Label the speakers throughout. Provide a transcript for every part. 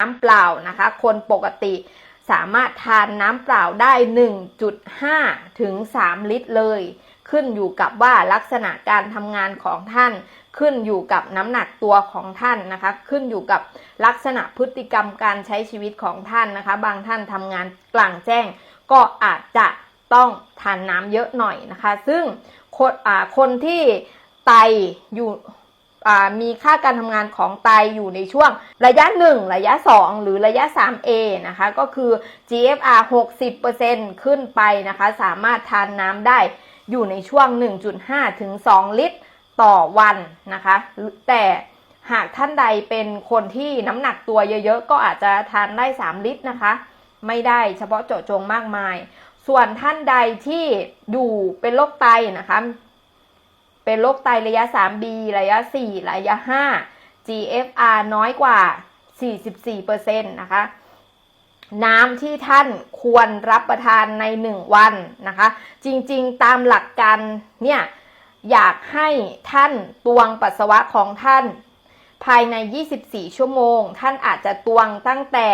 Speaker 1: น้ำเปล่านะคะ คนปกติสามารถทานน้ำเปล่าได้ 1.5 ถึง 3 ลิตรเลย ขึ้นอยู่กับว่าลักษณะการทำงานของท่าน ขึ้นอยู่กับน้ำหนักตัวของท่านนะคะ ขึ้นอยู่กับลักษณะพฤติกรรมการใช้ชีวิตของท่านนะคะ บางท่านทำงานกลางแจ้ง ก็อาจจะต้องทานน้ำเยอะหน่อยนะคะ ซึ่งคนคนที่ไตอยู่ มีค่าการทำงานของไตอยู่ในช่วงระยะ 1 ระยะ 2 หรือระยะ 3A นะคะ ก็คือ GFR 60%ขึ้นไปนะคะ สามารถทานน้ำได้อยู่ในช่วง 1.5 ถึง 2 ลิตรต่อวันนะคะ แต่หากท่านใดเป็นคนที่น้ำหนักตัวเยอะๆ ก็อาจจะทานได้ 3 ลิตรนะคะ ไม่ได้เฉพาะเจาะจงมากมาย ส่วนท่านใดที่อยู่เป็นโรคไตนะคะ เป็นโรคไตระยะ 3B ระยะ 4 ระยะ 5 GFR น้อยกว่า 44%นะคะ น้ำที่ท่านควรรับประทานใน 1 วันนะคะ จริงๆ ตามหลักการเนี่ยอยากให้ท่านตวงปัสสาวะของท่าน ภายใน 24 ชั่วโมง ท่านอาจจะตวงตั้งแต่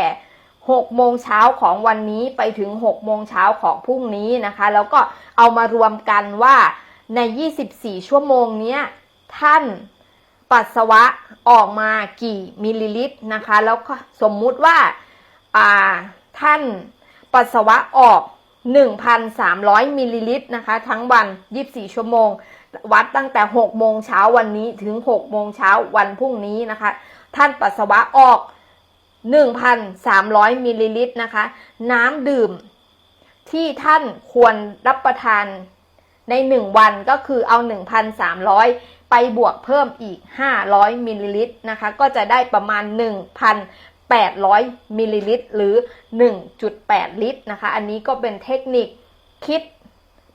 Speaker 1: 6โมงเช้าของวันนี้ไปถึง6โมงเช้าของพรุ่งนี้นะคะ แล้วก็เอามารวมกันว่า ใน 24 ชั่วโมงเนี้ยท่านปัสสาวะออกมากี่มิลลิลิตรนะคะ แล้วก็สมมุติว่าอ่าท่านปัสสาวะออก 1,300มิลลิลิตรนะคะ ทั้งวัน 24 ชั่วโมง วัดตั้งแต่ 6 โมงเช้าวันนี้ถึง 6 โมงเช้าวันพรุ่งนี้นะคะ ท่านปัสสาวะออก 1,300มิลลิลิตรนะคะ น้ำดื่มที่ท่านควรรับประทาน ใน 1 วันก็คือเอา 1,300 ไปบวกเพิ่มอีก 500มิลลิลิตรนะคะ ก็จะได้ประมาณ 1,800มิลลิลิตรหรือ 1.8 ลิตรนะคะ อันนี้ก็เป็นเทคนิคคิด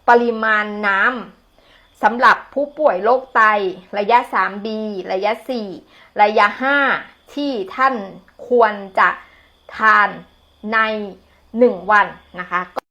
Speaker 1: ปริมาณน้ำสำหรับผู้ป่วยโรคไตระยะ 3B ระยะ 4 ระยะ 5 ที่ท่านควรจะทานใน 1 วันนะคะ